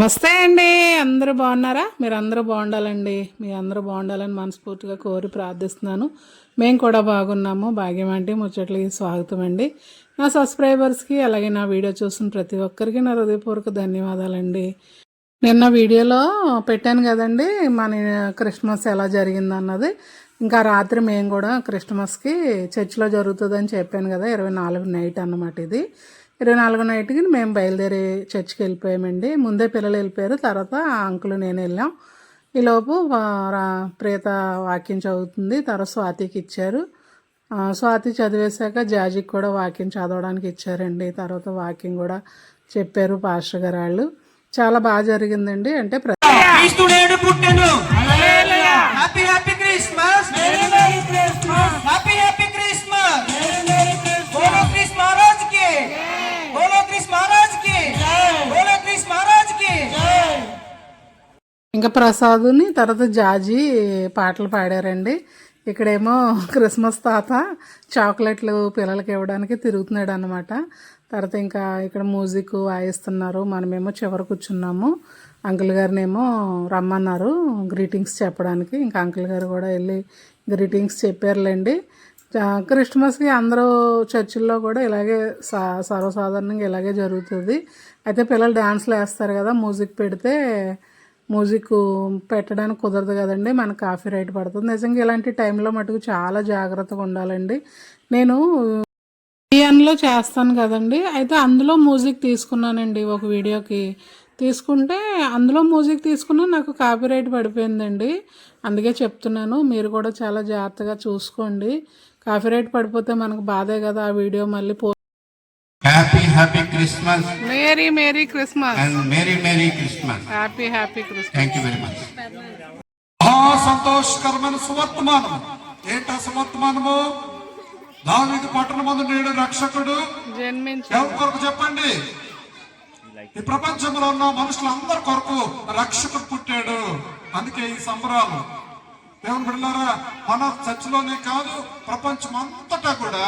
నమస్తే అండి. అందరూ బాగున్నారా? మీరు అందరూ బాగుండాలండి. మీ అందరూ బాగుండాలని మనస్ఫూర్తిగా కోరి ప్రార్థిస్తున్నాను. మేము కూడా బాగున్నాము. భాగ్యం అంటే ముచ్చట్లకి స్వాగతం అండి. నా సబ్స్క్రైబర్స్కి అలాగే నా వీడియో చూసిన ప్రతి ఒక్కరికి నా హృదయపూర్వక ధన్యవాదాలండి. నిన్న వీడియోలో పెట్టాను కదండి మన క్రిస్మస్ ఎలా జరిగింది అన్నది ఇంకా రాత్రి మేము కూడా క్రిస్మస్కి చర్చిలో జరుగుతుందని చెప్పాను కదా ఇరవై నాలుగు నైట్ అన్నమాట ఇది. ఇరవై నాలుగు నైట్కి మేము బయలుదేరి చర్చ్కి వెళ్ళిపోయామండి. ముందే పిల్లలు వెళ్ళిపోయారు తర్వాత అంకులు నేను వెళ్ళాం. ఈలోపు ప్రేత వాక్యం చదువుతుంది తర్వాత స్వాతికి ఇచ్చారు. స్వాతి చదివేశాక జాజికి కూడా వాక్యం చదవడానికి ఇచ్చారండి. తర్వాత వాక్యం కూడా చెప్పారు పాస్టర్ గారు వాళ్ళు. చాలా బాగా జరిగిందండి. అంటే ప్రతి హ్యాపీ హ్యాపీ ఇంకా ప్రసాదుని తర్వాత జాజి పాటలు పాడారండి. ఇక్కడేమో క్రిస్మస్ తాత చాక్లెట్లు పిల్లలకి ఇవ్వడానికి తిరుగుతున్నాడు అనమాట తర్వాత ఇంకా ఇక్కడ మ్యూజిక్ వాయిస్తున్నారు. మనమేమో చివరి కూర్చున్నాము. అంకుల్ గారినేమో రమ్మన్నారు గ్రీటింగ్స్ చెప్పడానికి. ఇంకా అంకుల్ గారు కూడా వెళ్ళి గ్రీటింగ్స్ చెప్పారులేండి. క్రిస్మస్కి అందరూ చర్చిల్లో కూడా ఇలాగే సా సర్వసాధారణంగా ఇలాగే జరుగుతుంది. అయితే పిల్లలు డ్యాన్స్లు వేస్తారు కదా మ్యూజిక్ పెడితే మ్యూజిక్ పెట్టడానికి కుదరదు కదండి. మనకు కాఫీ రైట్ పడుతుంది. నిజంగా ఇలాంటి టైంలో మటుకు చాలా జాగ్రత్తగా ఉండాలండి. నేను ఈఎన్లో చేస్తాను కదండి. అయితే అందులో మ్యూజిక్ తీసుకున్నానండి ఒక వీడియోకి. తీసుకుంటే అందులో మ్యూజిక్ తీసుకున్నా నాకు కాపీ రైట్ పడిపోయిందండి. అందుకే చెప్తున్నాను మీరు కూడా చాలా జాగ్రత్తగా చూసుకోండి. కాపీ రైట్ పడిపోతే మనకు బాధే కదా ఆ వీడియో మళ్ళీ పో happy happy merry merry Christmas and Merry, Merry Christmas. Happy happy Christmas Thank you very much. మహా సంతోషకరమైన సువర్తమానం ఏంటా సువర్తమానము? దావీదు పట్టణ మందు నేడు రక్షకుడు. జన్మించి ఎవరి కొరకు చెప్పండి? ఈ ప్రపంచంలో ఉన్న మనుషులందరి కొరకు రక్షకుడు పుట్టాడు. అందుకే ఈ సంబరాలు. దేవుని బిడ్డలారా మన చర్చిలోనే కాదు ప్రపంచం అంతటా కూడా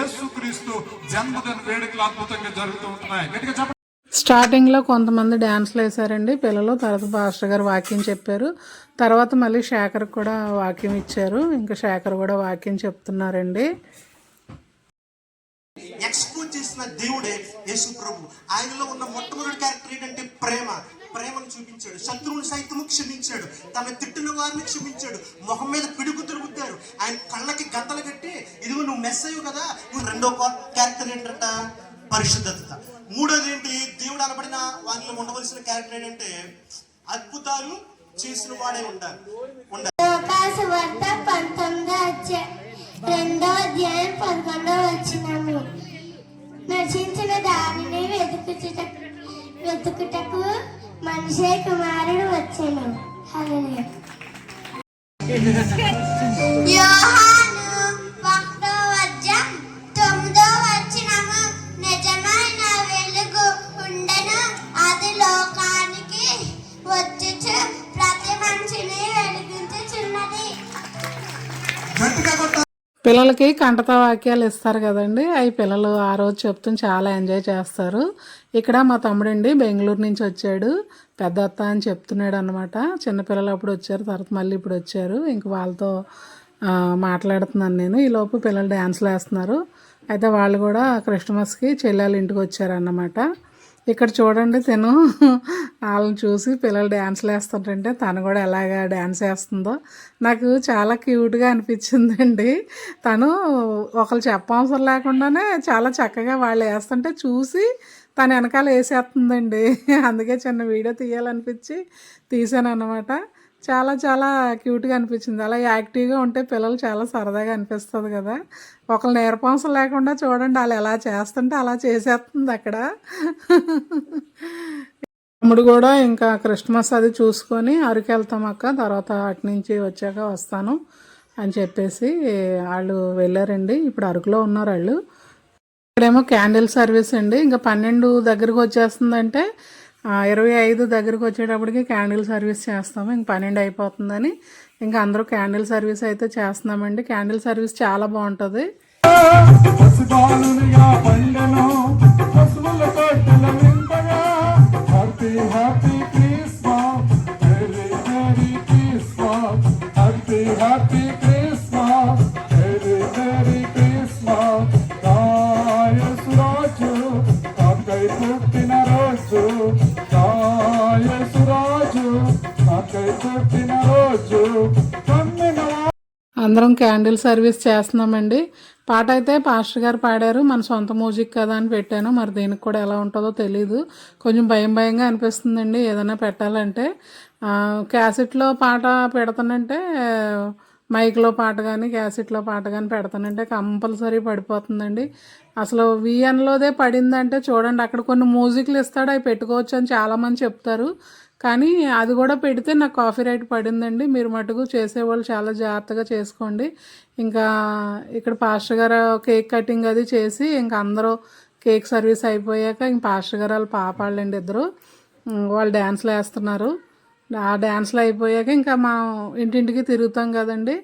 యేసుక్రీస్తు జన్మదిన వేడుకలు అద్భుతంగా జరుగుతూ ఉంటున్నాయి. గట్టిగా చెప్పండి. స్టార్టింగ్లో కొంతమంది డ్యాన్స్లు వేశారండి. పిల్లలు తర్వాత పాస్టర్ గారు వాక్యం చెప్పారు. తర్వాత మళ్ళీ శేఖర్ కూడా వాక్యం ఇచ్చారు. ఇంకా శేఖర్ కూడా వాక్యం చెప్తున్నారండి. చేసిన దేవుడే యేసు ప్రభు ఆయనలో ఉన్న మొట్టమొదటి క్యారెక్టర్ ఏంటంటే ప్రేమ. ప్రేమను చూపించాడు. శత్రువుని సైతము క్షమించాడు. తన తిట్టిన వారిని క్షమించాడు. మొహం మీద పిడుగు తిరుగుతారు. ఆయన కళ్ళకి గంతలు కట్టి ఇదిగో నువ్వు మెస్ అయ్యవు కదా నువ్వు రెండో క్యారెక్టర్ ఏంటంట? పరిశుద్ధత. మూడోది ఏంటి? దేవుడు అనబడిన వారిలో ఉండవలసిన క్యారెక్టర్ ఏంటంటే అద్భుతాలు చేసిన వాడే ఉండాలి. ఉండాలి. పంతొమ్మిదో అధ్యాయం రెండో అధ్యాయం వచ్చినాము నశించిన దానిని వెతుకుచుటకు వెతుకుటకు మనిషే కుమారుడు వచ్చాను. హల్లెలూయా. పిల్లలకి కంటత వాక్యాలు ఇస్తారు కదండి. అవి పిల్లలు ఆ రోజు చెప్తూ చాలా ఎంజాయ్ చేస్తారు. ఇక్కడ మా తమ్ముడండి బెంగళూరు నుంచి వచ్చాడు. పెద్ద అత్త అని చెప్తున్నాడు అనమాట చిన్నపిల్లలు అప్పుడు వచ్చారు తర్వాత మళ్ళీ ఇప్పుడు వచ్చారు. ఇంక వాళ్ళతో మాట్లాడుతున్నాను నేను. ఈలోపు పిల్లలు డ్యాన్స్లు వేస్తున్నారు. అయితే వాళ్ళు కూడా క్రిస్టమస్కి చెల్లెలు ఇంటికి వచ్చారన్నమాట. ఇక్కడ చూడండి తిను. వాళ్ళని చూసి పిల్లలు డ్యాన్స్లు వేస్తుంటే తను కూడా ఎలాగా డ్యాన్స్ వేస్తుందో. నాకు చాలా క్యూట్గా అనిపించిందండి. తను ఒకరు చెప్పవసరం లేకుండానే చాలా చక్కగా వాళ్ళు వేస్తుంటే చూసి తను వెనకాల వేసేస్తుందండి. అందుకే చిన్న వీడియో తీయాలనిపించి తీసాను అనమాట చాలా చాలా క్యూట్గా అనిపించింది. అలా యాక్టివ్గా ఉంటే పిల్లలు చాలా సరదాగా అనిపిస్తుంది కదా. ఒకళ్ళు నేర్పంసం లేకుండా చూడండి వాళ్ళు ఎలా చేస్తుంటే అలా చేసేస్తుంది అక్కడ. తమ్ముడు కూడా ఇంకా క్రిస్మస్ అది చూసుకొని అరకు వెళ్తాం అక్క తర్వాత అటు నుంచి వచ్చాక వస్తాను అని చెప్పేసి వాళ్ళు వెళ్ళారండి. ఇప్పుడు అరకులో ఉన్నారు వాళ్ళు ఇక్కడేమో క్యాండిల్ సర్వీస్ అండి. ఇంకా పన్నెండు దగ్గరకు వచ్చేస్తుందంటే అంటే ఇరవై ఐదు దగ్గరకు వచ్చేటప్పటికి క్యాండిల్ సర్వీస్ చేస్తాము. ఇంక పన్నెండు అయిపోతుందని ఇంకా అందరూ క్యాండిల్ సర్వీస్ అయితే చేస్తున్నామండి. క్యాండిల్ సర్వీస్ చాలా బాగుంటుంది. పసిబాలునిగా పండెను పశువుల కట్టెల అందరం క్యాండిల్ సర్వీస్ చేస్తున్నామండి. పాట అయితే పాస్టర్ గారు పాడారు. మన సొంత మ్యూజిక్ కదా అని పెట్టాను. మరి దీనికి కూడా ఎలా ఉంటుందో తెలీదు. కొంచెం భయం భయంగా అనిపిస్తుందండి. ఏదైనా పెట్టాలంటే. క్యాసెట్లో పాట పెడతానంటే మైక్లో పాట కానీ క్యాసెట్లో పాట కానీ పెడతానంటే కంపల్సరీ పడిపోతుందండి. అసలు విఎన్లోదే పడిందంటే చూడండి అక్కడ కొన్ని మ్యూజిక్లు ఇస్తాడు అవి పెట్టుకోవచ్చు అని చాలామంది చెప్తారు. కానీ అది కూడా పెడితే నాకు కాఫీ రైట్ పడిందండి. మీరు మటుకు చేసేవాళ్ళు చాలా జాగ్రత్తగా చేసుకోండి. ఇంకా ఇక్కడ పాస్టర్ గారు కేక్ కటింగ్ అది చేసి ఇంకా అందరూ కేక్ సర్వీస్ అయిపోయాక ఇంక పాస్టర్ గారు వాళ్ళ పాపాళ్ళండి ఇద్దరు. వాళ్ళు డ్యాన్స్లు వేస్తున్నారు. ఆ డ్యాన్స్లు అయిపోయాక ఇంకా మా ఇంటింటికి తిరుగుతాం కదండి.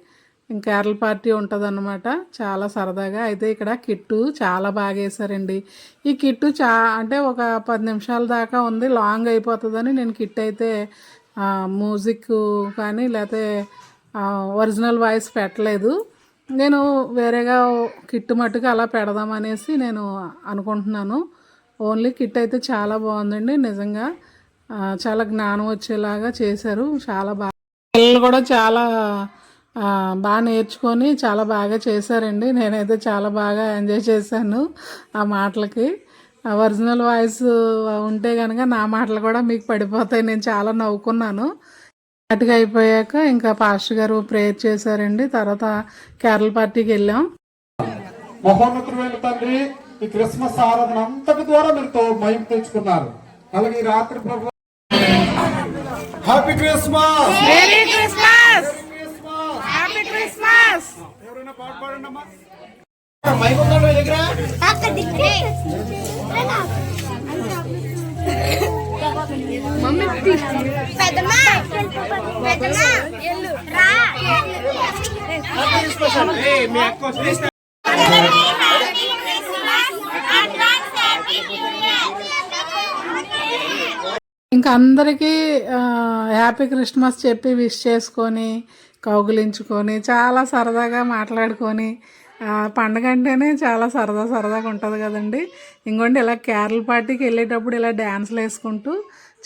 కేరళ పార్టీ ఉంటుంది చాలా సరదాగా. అయితే ఇక్కడ కిట్టు చాలా బాగా వేసారండి ఈ కిట్టు చా అంటే ఒక పది నిమిషాల దాకా ఉంది. లాంగ్ అయిపోతుందని నేను కిట్ అయితే మ్యూజిక్ కానీ లేకపోతే ఒరిజినల్ వాయిస్ పెట్టలేదు. నేను వేరేగా కిట్ మట్టుకు అలా పెడదామనేసి నేను అనుకుంటున్నాను. ఓన్లీ కిట్ అయితే చాలా బాగుందండి. నిజంగా చాలా జ్ఞానం వచ్చేలాగా చేశారు. చాలా బాగా పిల్లలు కూడా చాలా బాగా నేర్చుకొని చాలా బాగా చేశారండి. నేనైతే చాలా బాగా ఎంజాయ్ చేశాను ఆ మాటలకి. ఆ ఒరిజినల్ వాయిస్ ఉంటే కనుక నా మాటలు కూడా మీకు పడిపోతాయి. నేను చాలా నవ్వుకున్నాను. అటుగా అయిపోయాక ఇంకా పాస్టర్ గారు ప్రేయర్ చేశారండి. తర్వాత కేరళ పార్టీకి వెళ్ళాం. మహోన్నతుడైన తండ్రి ఈ క్రిస్మస్ ఆరాధన అంతటి ద్వారా మీరు తెచ్చుకున్నారు. అలాగే ఈ రాత్రి ప్రభు హ్యాపీ క్రిస్మస్ క్రిస్మస్! ఎవరైనా పాట పాడండి అమ్మా రా. ఇంకా అందరికీ హ్యాపీ క్రిస్మస్ చెప్పి విష్ చేసుకొని కౌగులించుకొని చాలా సరదాగా మాట్లాడుకొని పండగ అంటేనే చాలా సరదా సరదాగా ఉంటుంది కదండి. ఇంకోండి ఇలా కేరళ పార్టీకి వెళ్ళేటప్పుడు ఇలా డ్యాన్స్లు వేసుకుంటూ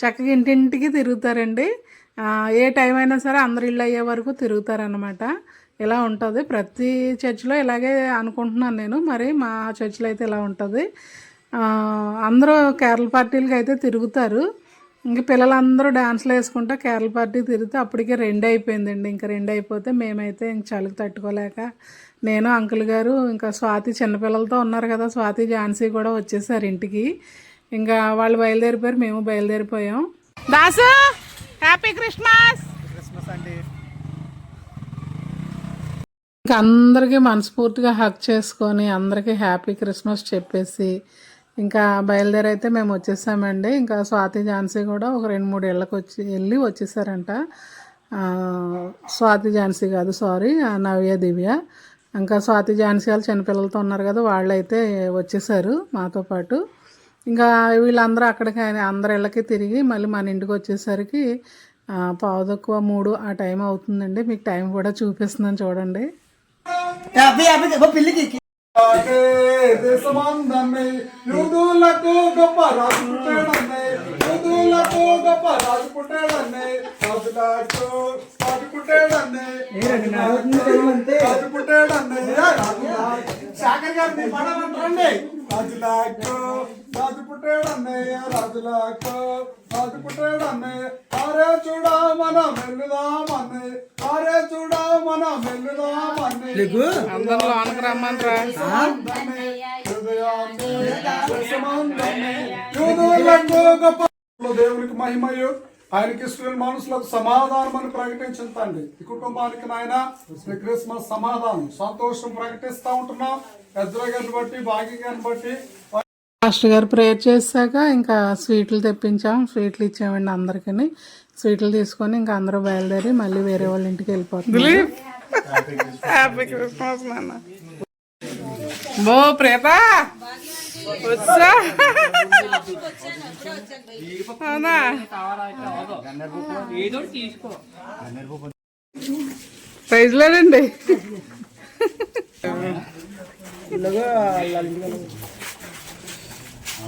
చక్కగా ఇంటింటికి తిరుగుతారండి. ఏ టైం అయినా సరే అందరు ఇల్లు అయ్యే వరకు తిరుగుతారనమాట ఇలా ఉంటుంది. ప్రతి చర్చిలో ఇలాగే అనుకుంటున్నాను నేను. మరి మా చర్చిలో అయితే ఇలా ఉంటుంది. అందరూ కేరళ పార్టీలకి అయితే తిరుగుతారు. ఇంక పిల్లలందరూ డాన్స్లు వేసుకుంటా కేరళ పార్టీ తిరిగితే అప్పటికే రెండు అయిపోయిందండి. ఇంకా రెండు అయిపోతే మేమైతే ఇంక చలికి తట్టుకోలేక నేను అంకుల్ గారు ఇంకా స్వాతి చిన్నపిల్లలతో ఉన్నారు కదా స్వాతి ఝాన్సీ కూడా వచ్చేసారు ఇంటికి. ఇంకా వాళ్ళు బయలుదేరిపోయారు మేము బయలుదేరిపోయాం. Dasu happy Christmas! ఇంకా అందరికీ మనస్ఫూర్తిగా హక్ చేసుకొని అందరికీ హ్యాపీ క్రిస్మస్ చెప్పేసి ఇంకా బయలుదేరైతే మేము వచ్చేసామండి. ఇంకా స్వాతి ఝాన్సీ కూడా ఒక రెండు మూడు ఏళ్ళకి వచ్చి వెళ్ళి వచ్చేసారంట. స్వాతి ఝాన్సీ కాదు సారీ ఆ, నవ్య దివ్య. ఇంకా స్వాతి ఝాన్సీ వాళ్ళు చిన్నపిల్లలతో ఉన్నారు కదా వాళ్ళైతే వచ్చేసారు మాతో పాటు. ఇంకా వీళ్ళందరూ అక్కడికి అందరి ఇళ్ళకి తిరిగి మళ్ళీ మన ఇంటికి వచ్చేసరికి పావు తక్కువ మూడు ఆ టైం అవుతుందండి. మీకు టైం కూడా చూపిస్తున్నాను చూడండి. దేశమందమే యూదులకు గొప్ప రాజు పుట్టాడన్నే యూదులకు గొప్ప రాజు పుట్టాడన్నే రాజులకు రాజు పుట్టాడన్నే రాజు పుట్టాడన్నే శాఖర్ గారు మీ పడాలంటారండి రాజులకు రాజు రాజులకు రాజు పుట్టాడన్నే ఆరే చూడా మనం ఆరే చూడా మనం దేవునికి మహిమయు ఆయనకి ఇష్టమైన మనుషులకు సమాధానం అని ప్రకటించండి ఈ కుటుంబానికి నాయన ఈ క్రిస్మస్ సమాధానం. సంతోషం ప్రకటిస్తా ఉంటున్నాం. ఎద్ర గారిని బట్టి భాగ్య గారిని బట్టి మాస్టర్ గారు ప్రేయర్ చేశాక ఇంకా స్వీట్లు తెప్పించాం. స్వీట్లు ఇచ్చామండి అందరికీ స్వీట్లు తీసుకొని ఇంకా అందరూ బయలుదేరి మళ్ళీ వేరే వాళ్ళ ఇంటికి వెళ్ళిపోతుంది హ్యాపీ క్రిస్మస్ నాన్న. బో ప్రేత వచ్చా? అవునా? ప్రైజ్ లేదండి ఇంకెవరు మ్మ్. ఆ, అయ్యారు టీచర్ గారు ఇంటికి వెళ్ళాలా చెప్పారా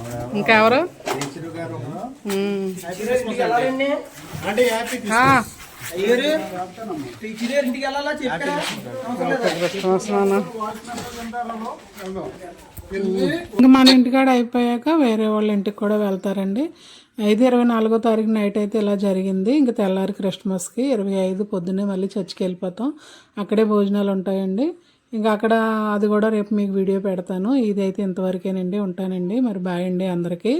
ఇంకా మన ఇంటికాడ అయిపోయాక వేరే వాళ్ళ ఇంటికి కూడా వెళ్తారండి. ఐదు ఇరవై నాలుగో తారీఖు నైట్ అయితే ఇలా జరిగింది. ఇంకా తెల్లారి క్రిస్మస్కి ఇరవై ఐదు పొద్దున్నే మళ్ళీ చర్చికి వెళ్ళిపోతాం. అక్కడే భోజనాలు ఉంటాయండి. ఇంకా అక్కడ అది కూడా రేపు మీకు వీడియో పెడతాను. ఇదైతే ఇంతవరకేనండి. ఉంటానండి. మరి బాయ్ అండి అందరికీ.